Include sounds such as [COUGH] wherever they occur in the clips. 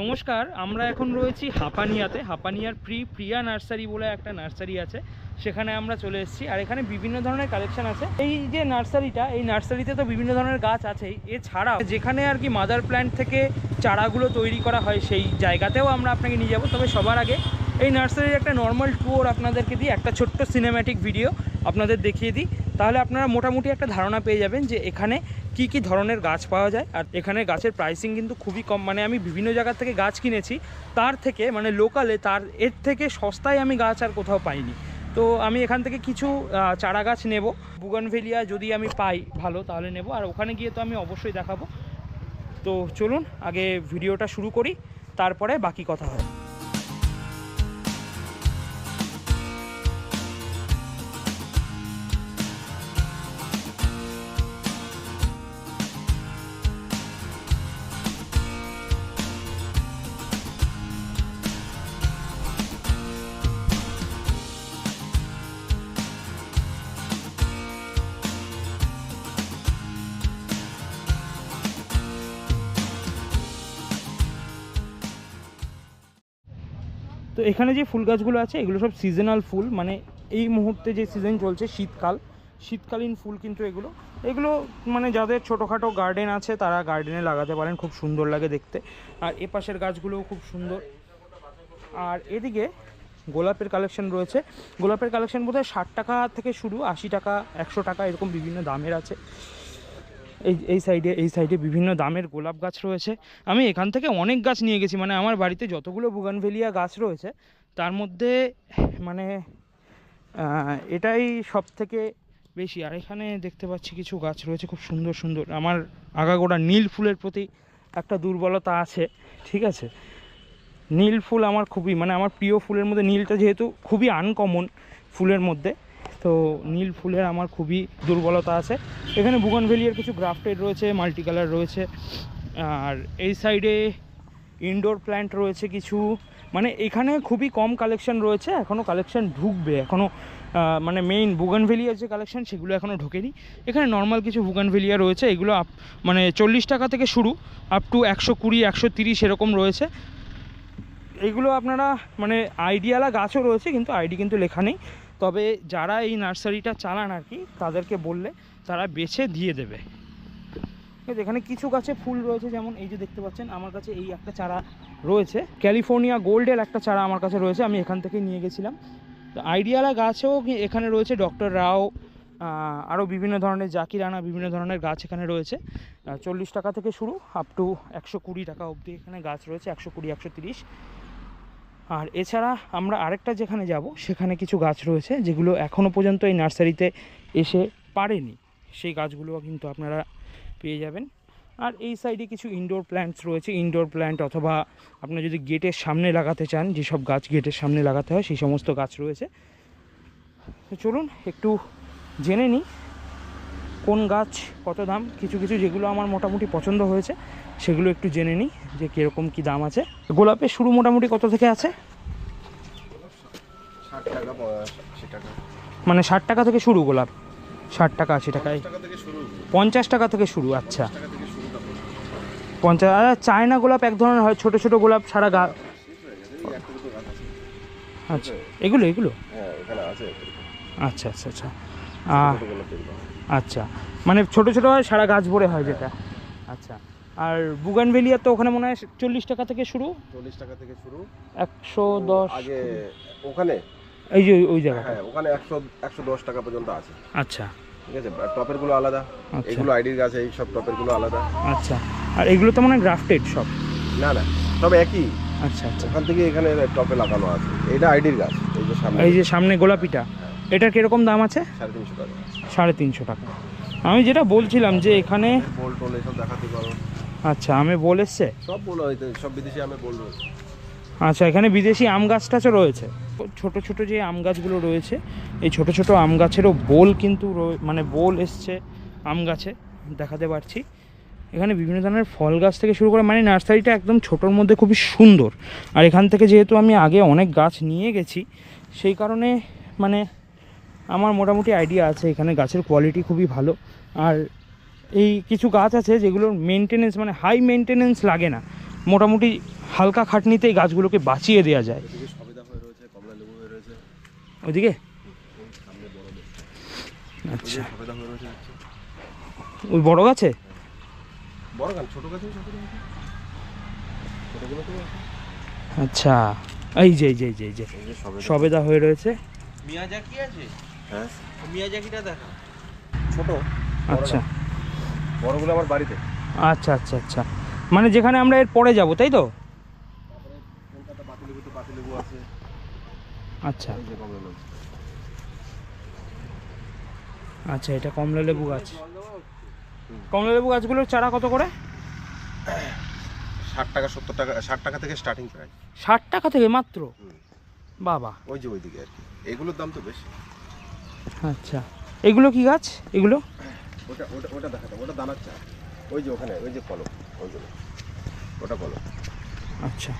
নমস্কার, আমরা এখন রয়েছি হাপানিয়াতে। হাপানিয়ার প্রি, প্রিয়া নার্সারি বলে একটা নার্সারি আছে। সেখানে আমরা চলে এসেছি আর এখানে বিভিন্ন ধরনের কালেকশন আছে। এই যে নার্সারিটা, এই নার্সারিতে তো বিভিন্ন ধরনের গাছ আছেই। এছাড়াও যেখানে আর কি মাদার প্ল্যান্ট থেকে চারাগুলো তৈরি করা হয়, সেই জায়গাতেও আমরা আপনাকে নিয়ে যাব। তবে সবার আগে এই নার্সারির একটা নর্মাল ট্যুর আপনাদেরকে দিই, একটা ছোট্ট সিনেম্যাটিক ভিডিও আপনাদের দেখিয়ে দিই। তাহলে আপনারা মোটামুটি একটা ধারণা পেয়ে যাবেন যে এখানে কি কি ধরনের গাছ পাওয়া যায়। আর এখানে গাছের প্রাইসিং কিন্তু খুবই কম। মানে আমি বিভিন্ন জায়গা থেকে গাছ কিনেছি। তার থেকে মানে লোকালে তার, এর থেকে সস্তায় আমি গাছ আর কোথাও পাইনি। তো আমি এখান থেকে কিছু চারা গাছ নেব। বুগনভেলিয়া যদি আমি পাই ভালো, তাহলে নেব। আর ওখানে গিয়ে তো আমি অবশ্যই দেখাবো। তো চলুন, আগে ভিডিওটা শুরু করি। তারপরে বাকি কথা হয় তো এখানে যে ফুল গাছগুলো আছে, এগুলো সব সিজনাল ফুল। মানে এই মুহূর্তে যে সিজন চলছে, শীতকাল, শীতকালীন ফুল কিন্তু এগুলো। এগুলো মানে যাদের ছোটোখাটো গার্ডেন আছে, তারা গার্ডেনে লাগাতে পারেন, খুব সুন্দর লাগে দেখতে। আর এ পাশের গাছগুলোও খুব সুন্দর। আর এদিকে গোলাপের কালেকশন রয়েছে। গোলাপের কালেকশন বোধহয় ষাট টাকা থেকে শুরু, আশি টাকা, একশো টাকা, এরকম বিভিন্ন দামের আছে। এই এই সাইডে এই সাইডে বিভিন্ন দামের গোলাপ গাছ রয়েছে। আমি এখান থেকে অনেক গাছ নিয়ে গেছি মানে আমার বাড়িতে যতগুলো বুগানভেলিয়া গাছ রয়েছে, তার মধ্যে মানে এটাই সব থেকে বেশি। আর এখানে দেখতে পাচ্ছি কিছু গাছ রয়েছে, খুব সুন্দর সুন্দর। আমার আগাগোড়া নীল ফুলের প্রতি একটা দুর্বলতা আছে, ঠিক আছে? নীল ফুল আমার খুবই মানে আমার প্রিয় ফুলের মধ্যে নীলটা যেহেতু খুবই আনকমন ফুলের মধ্যে তো নীল ফুলের আমার খুবই দুর্বলতা আছে। এখানে বুগনভেলিয়ার কিছু গ্রাফটেড রয়েছে মাল্টি কালার রয়েছে। আর এই সাইডে ইনডোর প্ল্যান্ট রয়েছে কিছু। মানে এখানে খুবই কম কালেকশন রয়েছে এখনও কালেকশন ঢুকবে। এখনও মানে মেইন বুগানভেলিয়ার যে কালেকশন সেগুলো এখনও ঢোকেনি। এখানে নর্মাল কিছু বুগান বুগানভেলিয়া রয়েছে, এগুলো আপ মানে চল্লিশ টাকা থেকে শুরু আপ টু একশো কুড়ি, একশো তিরিশ এরকম রয়েছে। এইগুলো আপনারা মানে আইডিয়ালা গাছও রয়েছে, কিন্তু আইডি কিন্তু লেখা নেই। তবে যারা এই নার্সারিটা চালান আর কি, তাদেরকে বললে তারা বেছে দিয়ে দেবে। এখানে কিছু গাছে ফুল রয়েছে, যেমন এই যে দেখতে পাচ্ছেন, আমার কাছে এই একটা চারা রয়েছে। ক্যালিফোর্নিয়া গোল্ডের একটা চারা আমার কাছে রয়েছে, আমি এখান থেকে নিয়ে গেছিলাম। তো আইডিয়ালা গাছেও এখানে রয়েছে, ডক্টর রাও আরও বিভিন্ন ধরনের জাকিরানা বিভিন্ন ধরনের গাছ এখানে রয়েছে। চল্লিশ টাকা থেকে শুরু আপ টু একশো কুড়ি টাকা অবধি এখানে গাছ রয়েছে, একশো কুড়ি, একশো তিরিশ। আর এছাড়া আমরা আরেকটা যেখানে যাব, সেখানে কিছু গাছ রয়েছে, যেগুলো এখনও পর্যন্ত এই নার্সারিতে এসে পারেনি। সেই গাছগুলোও কিন্তু আপনারা পেয়ে যাবেন। আর এই সাইডে কিছু ইনডোর প্ল্যান্টস রয়েছে ইনডোর প্ল্যান্ট অথবা আপনারা যদি গেটের সামনে লাগাতে চান, যেসব গাছ গেটের সামনে লাগাতে হয়, সেই সমস্ত গাছ রয়েছে। চলুন, একটু জেনে নিই কোন গাছ কত দাম কিছু কিছু যেগুলো আমার মোটামুটি পছন্দ হয়েছে সেগুলো একটু জেনে নিই যে কীরকম কী দাম আছে। গোলাপের শুরু মোটামুটি কত থেকে আছে? মানে ষাট টাকা থেকে শুরু গোলাপ। ষাট টাকা আশি টাকায় পঞ্চাশ টাকা থেকে শুরু। আচ্ছা। পঞ্চাশ চায়না গোলাপ এক ধরনের হয় ছোটো ছোটো গোলাপ সারা গা আছে আচ্ছা। এগুলো এগুলো? হ্যাঁ আছে। আচ্ছা আচ্ছা আচ্ছা। আচ্ছা। মানে ছোটো ছোটো হয় সারা গাছ ভরে হয় যেটা। আচ্ছা। আর বুগানভেলিয়া তো ওখানে মনে হয় চল্লিশ টাকা থেকে শুরু? চল্লিশ টাকা থেকে শুরু। একশো দশ। আগে ওখানে? এই যে ওই জায়গাটা। হ্যাঁ ওখানে একশো একশো দশ টাকা পর্যন্ত আছে। আচ্ছা। ঠিক আছে? আর টপেরগুলো আলাদা। আচ্ছা। এগুলো আইডির গাছ এই সব টপেরগুলো আলাদা। আচ্ছা। আর এগুলো তো মনে হয় গ্রাফটেড সব। না একই। আচ্ছা আচ্ছা। ওখান থেকে এখানে টপে লাগানো আছে। এটা আইডির গাছ এই যে সামনে। এই যে সামনে গোলাপিটা। এটার কীরকম দাম আছে? সাড়ে তিনশো টাকা। আমি যেটা বলছিলাম যে এখানে বল টল এসব দেখাতে পারো। আচ্ছা আমি বল এসছে? সব বলো সব বিদেশি আমি আচ্ছা এখানে বিদেশি আম গাছ টাছও রয়েছে। ছোট ছোট যে আম গাছগুলো রয়েছে এই ছোট ছোট আম গাছেরও বোল কিন্তু মানে বোল এসছে আম গাছে দেখাতে পারছি। এখানে বিভিন্ন ধরনের ফল গাছ থেকে শুরু করে মানে নার্সারিটা একদম ছোটোর মধ্যে খুবই সুন্দর। আর এখান থেকে যেহেতু আমি আগে অনেক গাছ নিয়ে গেছি সেই কারণে মানে আমার মোটামুটি আইডিয়া আছে, এখানে গাছের কোয়ালিটি খুবই ভালো। আর এই কিছু গাছ আছে যেগুলোর মেনটেনেন্স মানে হাই মেনটেনেন্স লাগে না। মোটামুটি হালকা খাটনিতে এই গাছগুলোকে বাঁচিয়ে দেওয়া যায়। এদিকে সবেদা রয়েছে কমলা লেবু রয়েছে ওদিকে ওই বড় আচ্ছা। ওই বড় গাছে। আচ্ছা। এই যে যে যে সবেদা হয়ে রয়েছে। হ্যাঁ? মিয়াজাকিটা দেখা। ছোট আচ্ছা। বড়গুলো আমার বাড়িতে। আচ্ছা আচ্ছা আচ্ছা। মানে যেখানে আমরা এর পরে যাব তাই তো? আচ্ছা। এই যে কমলা লেবু। আচ্ছা এটা কমলা লেবু গাছ। কমলা লেবু গাছগুলোর চারা কত করে? ষাট টাকা সত্তর টাকা ষাট টাকা থেকে স্টার্টিং প্রাইস ষাট টাকা থেকে মাত্র। বাবা। ওই যে ওইদিকে আর কি। এগুলোর দাম তো বেশি। আচ্ছা। এগুলো কি গাছ? এগুলো? ওটা ওটা ওটা দেখাতে ওটা দানার চা ওই যে ওখানে ওই যে কলম ওইগুলো ওটা কলম। আচ্ছা।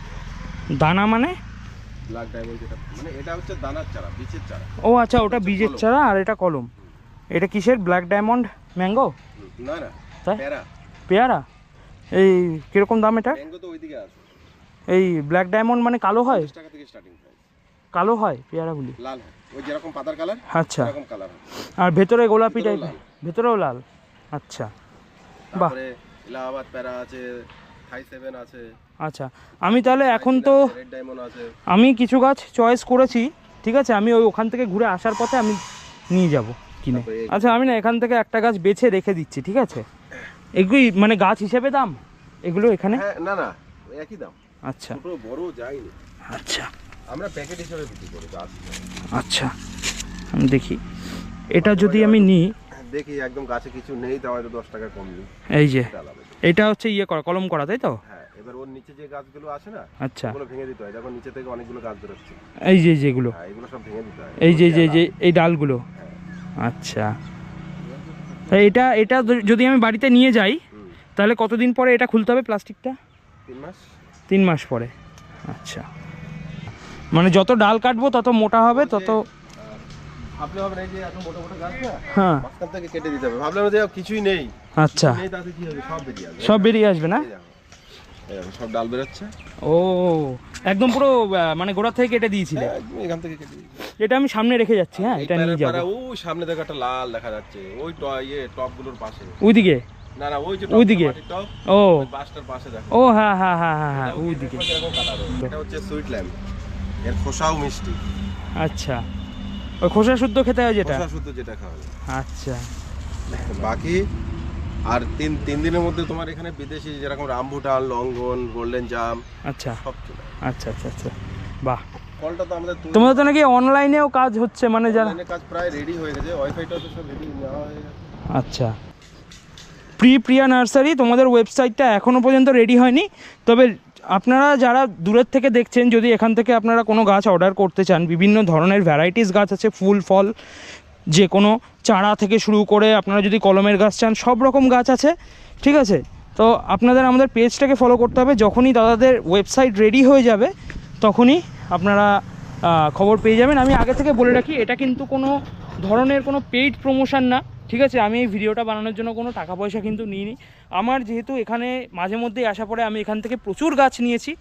দানা মানে? ব্ল্যাক ডায়মন্ড যেটা মানে এটা হচ্ছে দানার চারা বীজের চারা। ও আচ্ছা ওটা বীজের চারা আর এটা কলম। এটা কিসের? ব্ল্যাক ডায়মন্ড ম্যাঙ্গো না না তাই? প্যারা। পেয়ারা? এই কীরকম দাম এটা ম্যাঙ্গো তো ওইদিকে আছে। এই ব্ল্যাক ডায়মন্ড মানে কালো হয়? টাকা থেকে স্টার্টিং কালো হয় পেয়ারাগুলি? লাল হয়। ওই যেরকম পাতার কালার আচ্ছা। এরকম কালার আর ভেতরে গোলাপি টাইপের ভেতরেও লাল? আচ্ছা। বাহ। এলাহাবাদ প্যারা আছে সেভেন আছে। আচ্ছা। আমি তাহলে এখন তো আমি কিছু গাছ চয়েস করেছি ঠিক আছে? আমি ওই ওখান থেকে ঘুরে আসার পথে আমি নিয়ে যাব কিনে। আচ্ছা আমি না এখান থেকে একটা গাছ বেছে রেখে দিচ্ছি ঠিক আছে? এগুলি মানে গাছ হিসেবে দাম? এগুলো এখানে? হ্যাঁ না না একই দাম। আচ্ছা। বড় যায়নি। আচ্ছা। আমরা প্যাকেট হিসেবে বিক্রি করি আচ্ছা আমি দেখি। এটা যদি আমি নিই। দেখি একদম গাছে কিছু নেই তাও হয়তো দশ টাকা কম দিই এই যে এটা হচ্ছে ইয়ে করা কলম করা তাই তো? হ্যাঁ এবার ওর নিচে যে গাছগুলো আছে না আচ্ছা। ওগুলো ভেঙে দিতে হয়। দেখো নিচে থেকে অনেকগুলো গাছ বেরোচ্ছে। এই যে যেগুলো হ্যাঁ এগুলো সব ভেঙে দিতে হয়। এই যে যে যে এই ডালগুলো। আচ্ছা। এটা এটা যদি আমি বাড়িতে নিয়ে যাই তাহলে কতদিন পরে এটা খুলতে হবে প্লাস্টিকটা? তিন মাস। তিন মাস পরে। আচ্ছা। মানে যত ডাল কাটবো তত মোটা হবে তত ভাবলে হবে এই যে এত মোটা মোটা গাছ? না হ্যাঁ। মাঝখান থেকে কেটে দিতে হবে। ভাবলাম যে কিছুই নেই। আচ্ছা। নেই তাতে কি হবে? সব বেরিয়ে আসবে। সব বেরিয়ে আসবে না? সব ডাল বেরোচ্ছে। ও একদম পুরো মানে গোড়া থেকে কেটে দিয়েছিলে? এখান থেকে কেটে এটা আমি সামনে রেখে যাচ্ছি হ্যাঁ এটা নিয়ে যাব। ওই সামনে দেখো একটা লাল দেখা যাচ্ছে। ওই ইয়ে টপগুলোর পাশে। ওইদিকে? না না ওই যে ওইদিকে? ও। বাসটার পাশে দেখো। ও হ্যাঁ হ্যাঁ হ্যাঁ হ্যাঁ হ্যাঁ ওইদিকে। এটা হচ্ছে সুইট ল্যাম্প এর খোসাও মিষ্টি। আচ্ছা। ওই খোসা শুদ্ধ খেতে হয় যেটা? খোসা শুদ্ধ যেটা খাওয়া যায়। আচ্ছা। বাকি আর তিন তিন দিনের মধ্যে তোমার এখানে বিদেশি যেরকম রামভুটান লঙ্ঘন গোল্ডেন জাম আচ্ছা। সব চলে আচ্ছা আচ্ছা আচ্ছা। বাহ। কলটা তো আমাদের তোমাদের তো নাকি অনলাইনেও কাজ হচ্ছে মানে যারা কাজ প্রায় রেডি হয়ে গেছে ওয়াইফাইটাও তো সব রেডি নেওয়া হয়ে গেছে। আচ্ছা। প্রি প্রিয়া নার্সারি, তোমাদের ওয়েবসাইটটা এখনও পর্যন্ত রেডি হয়নি। তবে আপনারা যারা দূরের থেকে দেখছেন, যদি এখান থেকে আপনারা কোনো গাছ অর্ডার করতে চান, বিভিন্ন ধরনের ভ্যারাইটিস গাছ আছে, ফুল, ফল যে কোনো চারা থেকে শুরু করে আপনারা যদি কলমের গাছ চান, সব রকম গাছ আছে, ঠিক আছে? তো আপনাদের আমাদের পেজটাকে ফলো করতে হবে। যখনই দাদাদের ওয়েবসাইট রেডি হয়ে যাবে, তখনই আপনারা খবর পেয়ে যাবেন। আমি আগে থেকে বলে রাখি, এটা কিন্তু কোনো ধরনের কোনো পেইড প্রমোশন না। ঠিক আছে, আমি এই ভিডিওটা বানানোর জন্য কোনো টাকা পয়সা কিন্তু নিইনি। আমার যেহেতু এখানে মাঝে মধ্যেই আসা পরে আমি এখান থেকে প্রচুর গাছ নিয়েছি।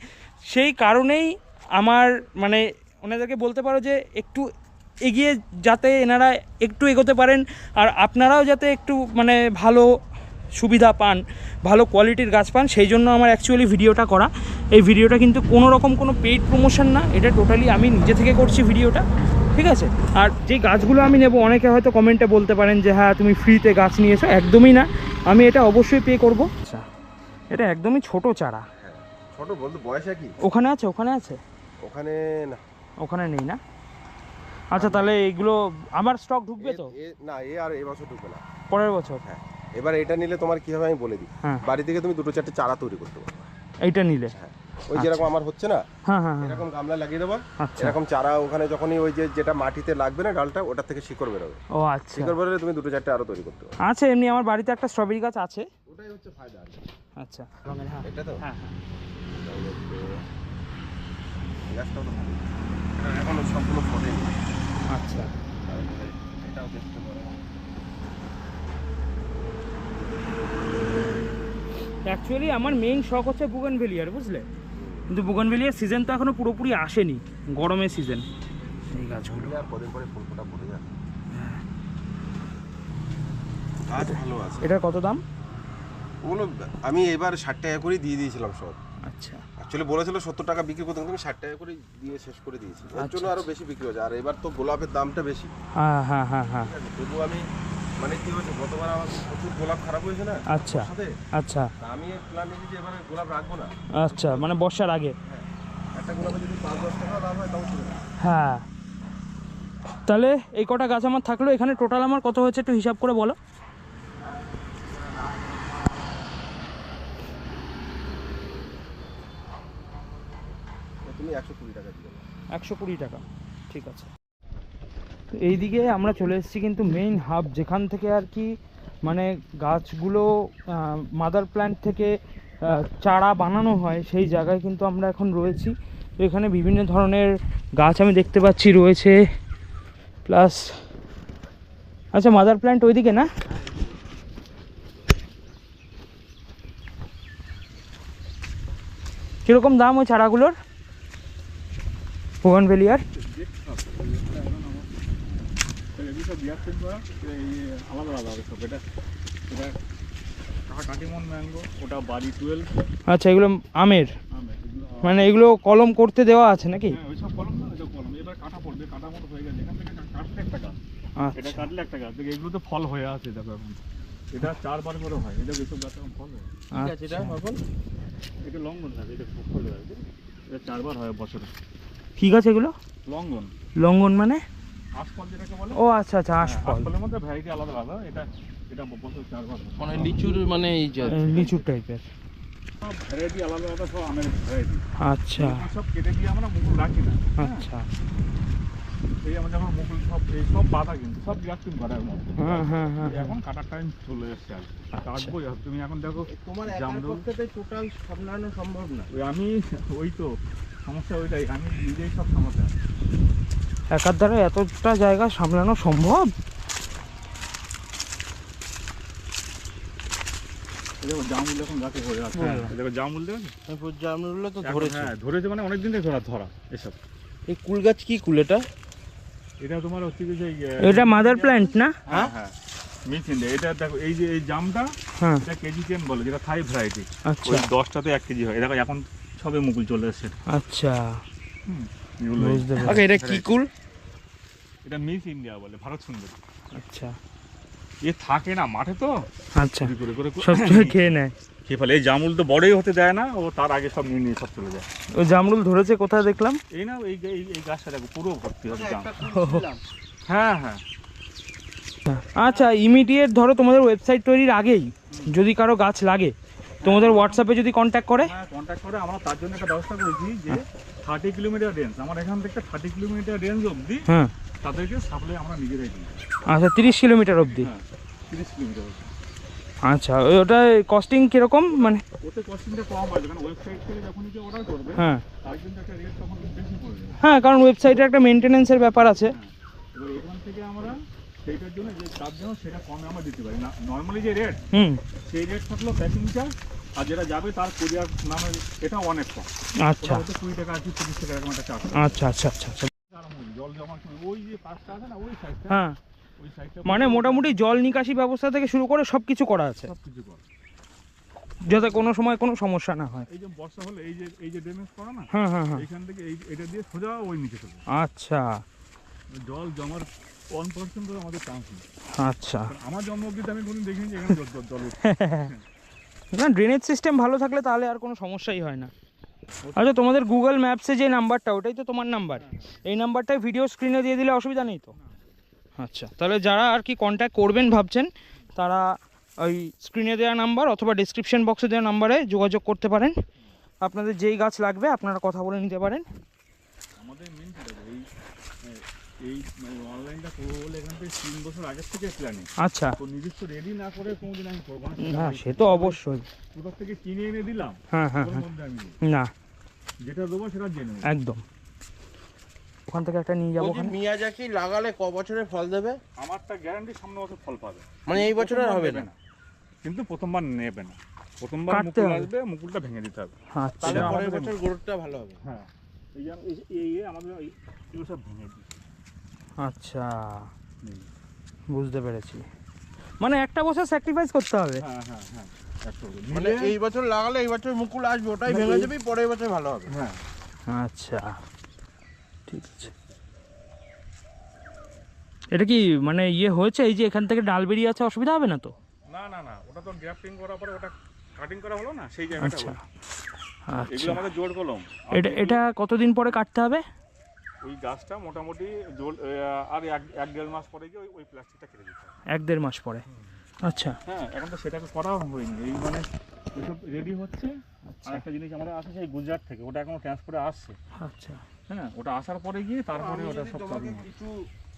সেই কারণেই আমার মানে ওনাদেরকে বলতে পারো যে একটু এগিয়ে যাতে এনারা একটু এগোতে পারেন আর আপনারাও যাতে একটু মানে ভালো সুবিধা পান, ভালো কোয়ালিটির গাছ পান, সেই জন্য আমার অ্যাকচুয়ালি ভিডিওটা করা। এই ভিডিওটা কিন্তু কোনো রকম কোনো পেইড প্রমোশন না, এটা টোটালি আমি নিজে থেকে করছি ভিডিওটা ঠিক আছে? আর যে গাছগুলো আমি নেব অনেকে হয়তো কমেন্টে বলতে পারেন যে হ্যাঁ তুমি ফ্রিতে গাছ নিয়েছো। একদমই না। আমি এটা অবশ্যই পে করব। আচ্ছা। এটা একদমই ছোট চারা। হ্যাঁ ছোট বলতে বয়স কি ওখানে আছে ওখানে আছে? ওখানে না। ওখানে নেই না? আচ্ছা তাহলে এইগুলো আমার স্টক ঢুকবে তো? না এ আর এবছর ঢুকবে না। পরের বছর? হ্যাঁ। এবার এটা নিলে তোমার কি হবে আমি বলে দিই। হ্যাঁ। বাড়ি থেকে তুমি দুটো চারটে চারা তৈরি করতে পারবে। এইটা নিলে? হ্যাঁ। ওই যেরকম আমার হচ্ছে না হ্যাঁ হ্যাঁ হ্যাঁ। এরকম গামলা লাগিয়ে দেবো। আচ্ছা। এরকম চারা ওখানে যখনই ওই যে যেটা মাটিতে লাগবে না ডালটা ওটা থেকে শিকড় বেরোবে। ও আচ্ছা। শিকড় বেরোলে তুমি দুটো চারটে আরও তৈরি করতে পারবে আছে এমনি আমার বাড়িতে একটা স্ট্রবেরি গাছ আছে। ওটাই হচ্ছে ফায়দা আচ্ছা রঙের হ্যাঁ। এটা তো? হ্যাঁ হ্যাঁ। তো গাছটাও তো এটা এখনও সম্পূর্ণ ফোটেনি। আচ্ছা। এটাও দেখতে পারো। অ্যাকচুয়ালি আমার মেইন শখ হচ্ছে বুগনভেলিয়ার বুঝলে? কিন্তু বুগনভেলিয়ার সিজন তো এখনও পুরোপুরি আসেনি গরমের সিজন এই গাছগুলো। আর কদিন পরে ফুল ফোটা পড়ে যাবে। গাছ ভালো আছে। এটার কত দাম? ওগুলো আমি এবার ষাট টাকা করে দিয়ে দিয়েছিলাম সব। আচ্ছা। অ্যাকচুয়ালি বলেছিল সত্তর টাকা বিক্রি করতে কিন্তু আমি ষাট টাকা করে দিয়ে শেষ করে দিয়েছি। আচ্ছা, জন্য আরও বেশি বিক্রি হয়েছে। আর এবার তো গোলাপের দামটা বেশি। হ্যাঁ হ্যাঁ হ্যাঁ হ্যাঁ। তবু আমি মানে কি হয়েছে? গতবার আমার প্রচুর গোলাপ খারাপ হয়েছে না? আচ্ছা আচ্ছা। আমি প্ল্যান নিয়েছি যে এবারে গোলাপ রাখব না। আচ্ছা মানে বর্ষার আগে? একটা গোলাপে যদি পাঁচ দশ টাকা লাভ হয় তাও হ্যাঁ। তাহলে এই কটা গাছ আমার থাকল এখানে টোটাল আমার কত হয়েছে একটু হিসাব করে বলো? তুমি একশো কুড়ি টাকা একশো কুড়ি টাকা ঠিক আছে। তো এইদিকে আমরা চলে এসেছি কিন্তু মেইন হাব যেখান থেকে আর কি মানে গাছগুলো মাদার প্ল্যান্ট থেকে চারা বানানো হয়, সেই জায়গায় কিন্তু আমরা এখন রয়েছি। তো এখানে বিভিন্ন ধরনের গাছ আমি দেখতে পাচ্ছি রয়েছে। প্লাস আচ্ছা মাদার প্ল্যান্ট ওইদিকে না? কীরকম দাম ওই চারাগুলোর? ভুবনভেলিয়ার এগুলো সব বিয়ার সেট করা আলাদা আলাদা হবে সব এটা এটা কাটিমন ম্যাঙ্গো ওটা বাড়ি টুয়েলভ। আচ্ছা এগুলো আমের? আমের মানে এগুলো কলম করতে দেওয়া আছে নাকি? হ্যাঁ ওই সব কলম না ওই কলম। এবার কাটা পড়বে কাটা মতো হয়ে গেছে এখান থেকে কা- একটা গাছ। এটা আচ্ছা কাটলে একটা গাছ। দেখে এগুলো তো ফল হয়ে আছে দেখো এখন। এটা চারবার করে হয় এটা এসব গাছ এখন ফল হয়। ঠিক আছে এটা আচ্ছা। এখন? এটা লঙ্ঘন থাকে এটা ফল হয় এটা চারবার হয় বছরে। কি গাছ এগুলো? লঙ্ঘন লঙ্ঘন মানে? আশফল যেটাকে বলে? ও আচ্ছা আচ্ছা হ্যাঁ, আশফল আশফলের মধ্যে ভ্যারাইটি আলাদা আলাদা। এটা এটা বছর চারবার হয়। মানে লিচুর মানে এই যে লিচুর টাইপের সব ভ্যারাইটি আলাদা আলাদা সব আমের ভ্যারাইটি আচ্ছা। সব কেটে দিয়ে আমরা মুকুল রাখি না হ্যাঁ। আচ্ছা। এই আমরা যখন মুকুল সব এই সব পাতা কিন্তু সব গ্রাফটিং করার মধ্যে হ্যাঁ হ্যাঁ হ্যাঁ হ্যাঁ। এখন কাটার টাইম চলে এসছে আর কাটবো আর তুমি এখন দেখো তোমার একার পক্ষে তো টোটাল সামলানো সম্ভব না। ওই আমি ওই তো সমস্যা ওইটাই। আমি নিজেই সব সমস্যা একার দ্বারা এতটা জায়গা সামলানো সম্ভব? হয়ে। হ্যাঁ। ধরেছে মানে অনেক দিন থেকে ধরা ধরা এসব। এই কুল গাছ কি কুল এটা? এটা তোমার হচ্ছে কি এটা মাদার প্ল্যান্ট না? হ্যাঁ হ্যাঁ। এটা দেখো এই যে এই জামটা হ্যাঁ। এটা কেজি বলে? যেটা থাই ভ্যারাইটি আচ্ছা। দশটাতে এক কেজি হয়। দেখো এখন সবে মুকুল চলে এসছে। আচ্ছা। হুম, এটা কি কুল এটা মিস ইন্ডিয়া বলে ভারত সুন্দরী। আচ্ছা। এ থাকে না মাঠে তো? আচ্ছা। করে করে সব খেয়ে নেয়। খেয়ে ফেলে। এই জামুল তো বড়ই হতে দেয় না ও তার আগে সব নিয়ে নিয়ে সব চলে যায়। ওই জামরুল ধরেছে কোথায় দেখলাম? এই না এই এই গাছটা দেখো পুরো ভর্তি হবে জাম হ্যাঁ হ্যাঁ। আচ্ছা ইমিডিয়েট ধরো তোমাদের ওয়েবসাইট তৈরির আগেই যদি কারও গাছ লাগে তোমাদের হোয়াটসঅ্যাপে যদি কন্ট্যাক্ট করে? হ্যাঁ কন্ট্যাক্ট করে আমরা তার জন্য একটা ব্যবস্থা করেছি যে থার্টি কিলোমিটার রেঞ্জ আমার এখান থেকে থার্টি কিলোমিটার রেঞ্জ অবধি হ্যাঁ। তাদেরকে সাপ্লাই আমরা নিজেরাই দিই। আচ্ছা তিরিশ কিলোমিটার অবধি? হ্যাঁ তিরিশ কিলোমিটার অবধি। আচ্ছা ওটা কস্টিং কীরকম? মানে ওতে কস্টিংটা কম আছে কারণ ওয়েবসাইট থেকে যখন যে অর্ডার করবে হ্যাঁ। তার কিন্তু একটা রেট তখন বেশি পড়বে। হ্যাঁ কারণ ওয়েবসাইটে একটা মেনটেনেন্সের ব্যাপার আছে। এবার এখান থেকে আমরা সেইটার জন্য যে চার্জ দেবো সেটা কমে আমরা দিতে পারি। না নর্মালি যে রেট হুম। সেই রেট থাকল প্যাকিং চার্জ আর যেটা যাবে তার কোরিয়ার নামে এটা অনেক কম আচ্ছা। কুড়ি টাকা আছে তিরিশ টাকা এরকম একটা চার্জ আচ্ছা আচ্ছা আচ্ছা আচ্ছা। জল সময়। ওই যে পাঁচটা আছে না ওই সাইডটা হ্যাঁ। মানে মোটামুটি জল নিকাশি ব্যবস্থা থেকে শুরু করে সব কিছু করা আছে। যাতে কোনো সময় কোনো সমস্যা না হয়। এই যে বর্ষা হলে এই যে এই যে ড্রেনেজ করা না হ্যাঁ হ্যাঁ হ্যাঁ। থেকে এই এটা দিয়ে সোজা ওই নিচে চলে আচ্ছা। জল জমার ওয়ান পার্সেন্ট আমাদের চান্স নেই। আচ্ছা। আমার জন্ম অবধি আমি কোনদিন দেখিনি যে এখানে জল জল-। [LAUGHS] না ড্রেনেজ সিস্টেম ভালো থাকলে তাহলে আর কোনো সমস্যাই হয় না। আচ্ছা তোমাদের গুগল ম্যাপসে যে নাম্বারটা ওটাই তো তোমার নাম্বার এই নাম্বারটাই ভিডিও স্ক্রিনে দিয়ে দিলে অসুবিধা নেই তো? আচ্ছা তাহলে যারা আর কি কন্ট্যাক্ট করবেন ভাবছেন, তারা ওই স্ক্রিনে দেওয়া নাম্বার অথবা ডিসক্রিপশন বক্সে দেওয়া নাম্বারে যোগাযোগ করতে পারেন। আপনাদের যেই গাছ লাগবে, আপনারা কথা বলে নিতে পারেন। আমাদের এই মানে অনলাইনটা করব বলে এখান থেকে তিন বছর আগের থেকে প্ল্যানিং আচ্ছা। তো নিজস্ব রেডি না করে কোনোদিন আমি করব না। সে তো অবশ্যই। কোথাও থেকে কিনে এনে দিলাম হ্যাঁ হ্যাঁ হ্যাঁ। মধ্যে আমি নেই। না। যেটা দেবো সেটা জেনে একদম। ওখান থেকে একটা নিয়ে যাব ওখানে? মিয়াজাকি লাগালে ক বছরে ফল দেবে? আমারটা গ্যারান্টি সামনে বছর ফল পাবে। মানে এই বছর আর হবে না? কিন্তু প্রথমবার নেবে না। প্রথমবার মুকুল আসবে মুকুলটা ভেঙে দিতে হবে। আচ্ছা। তাহলে আমাদের পরের বছর গোড়টা ভালো হবে। হ্যাঁ। এই আমাদের এই- এগুলো সব ভেঙে দিই। আচ্ছা। বুঝতে পেরেছি। মানে একটা বছর স্যাক্রিফাইস করতে হবে। হ্যাঁ হ্যাঁ হ্যাঁ মানে এই বছর লাগালে এই বছর মুকুল আসবে ওটাই ভেঙে এই- যাবে পরের বছর ভালো হবে। হ্যাঁ। আচ্ছা। ঠিক আছে। এটা কি মানে ইয়ে হয়েছে এই যে এখান থেকে ডাল বেরিয়ে আছে অসুবিধা হবে না তো? না না না ওটা তো গ্রাফটিং করার পরে ওটা কাটিং করা হলো না সেই জায়গাটা আচ্ছা। আচ্ছা। আমাদের জোর কলম। এটা এটা কতদিন পরে কাটতে হবে? ওই গাছটা মোটামুটি আহ, আর এক এক দেড় মাস পরে গিয়ে ওই ওই প্লাস্টিকটা কেটে দিতে এক দেড় মাস পরে? আচ্ছা। হ্যাঁ এখন তো সেটাকে করা হয়নি। এই মানে এসব রেডি হচ্ছে। আর একটা জিনিস আমাদের আসে সেই গুজরাট থেকে ওটা এখনও ট্রান্সপোর্টে আসছে। আচ্ছা। হ্যাঁ ওটা আসার পরে গিয়ে তারপরে ওটা সব problem কিছু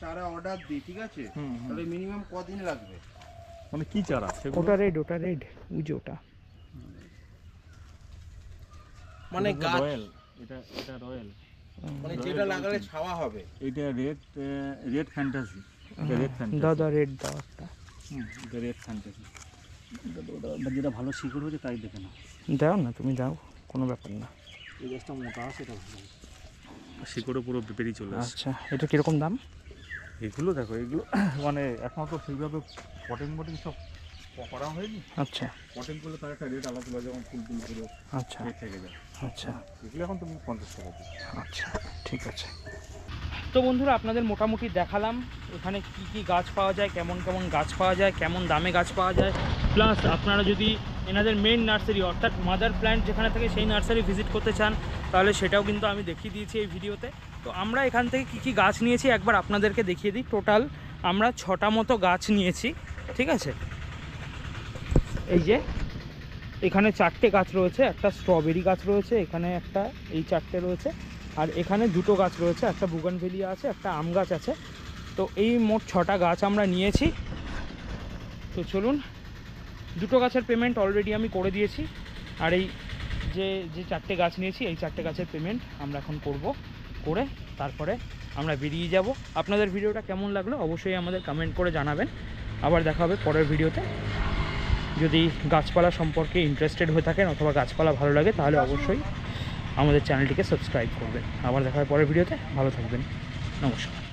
চারা অর্ডার দিই ঠিক আছে। তাহলে মিনিমাম কদিন লাগবে? মানে কি চারা? ওটা রেড ওটা রেড ওই যে ওটা। মানে গাছ রয়্যাল এটা এটা রয়্যাল মানে যেটা লাগালে ছাওয়া হবে। এটা red red fantasy red fantasy দাদা রেড দাও একটা। এটা রেড ফ্যান্টাসি যেটা ভালো শিকড় হচ্ছে তাই দেখে না দাও না তুমি দাও কোনো ব্যাপার না। এই গাছটা মোটা আছে এটা ভালো শিকড়ও পুরো বেরিয়ে চলে আচ্ছা এটা কীরকম দাম? এগুলো দেখো এগুলো মানে একমাত্র সেইভাবে পটিং মটিং সব করা হয়নি? আচ্ছা। পটিং করলে তার একটা রেট আলাদা ছিল যেমন ফুল ফুল পুরো আচ্ছা। থেকে যায় আচ্ছা। এগুলো এখন তুমি পঞ্চাশ টাকা আচ্ছা ঠিক আছে। তো বন্ধুরা আপনাদের মোটামুটি দেখালাম এখানে কি কি গাছ পাওয়া যায় কেমন কেমন গাছ পাওয়া যায় কেমন দামে গাছ পাওয়া যায়। প্লাস আপনারা যদি এনাদের মেন নার্সারি অর্থাৎ মাদার প্ল্যান্ট যেখানে থাকে সেই নার্সারি ভিজিট করতে চান তাহলে সেটাও কিন্তু আমি দেখিয়ে দিয়েছি এই ভিডিওতে। তো আমরা এখান থেকে কি কি গাছ নিয়েছি একবার আপনাদেরকে দেখিয়ে দিই। টোটাল আমরা ছটা মতো গাছ নিয়েছি ঠিক আছে? এই যে, এখানে চারটে গাছ রয়েছে, একটা স্ট্রবেরি গাছ রয়েছে, এখানে একটা এই চারটে রয়েছে, আর এখানে দুটো গাছ রয়েছে, একটা বুগানভেলিয়া আছে, একটা আম গাছ আছে। তো এই মোট ছটা গাছ আমরা নিয়েছি। তো চলুন, দুটো গাছের পেমেন্ট অলরেডি আমি করে দিয়েছি, আর এই যে যে চারটে গাছ নিয়েছি, এই চারটে গাছের পেমেন্ট আমরা এখন করব, করে তারপরে আমরা বেরিয়ে যাব। আপনাদের ভিডিওটা কেমন লাগল অবশ্যই আমাদের কমেন্ট করে জানাবেন। আবার দেখা হবে পরের ভিডিওতে। যদি গাছপালা সম্পর্কে ইন্টারেস্টেড হয়ে থাকেন অথবা গাছপালা ভালো লাগে, তাহলে অবশ্যই আমাদের চ্যানেলটিকে সাবস্ক্রাইব করবেন। আবার দেখার পরের ভিডিওতে ভালো থাকবেন। নমস্কার।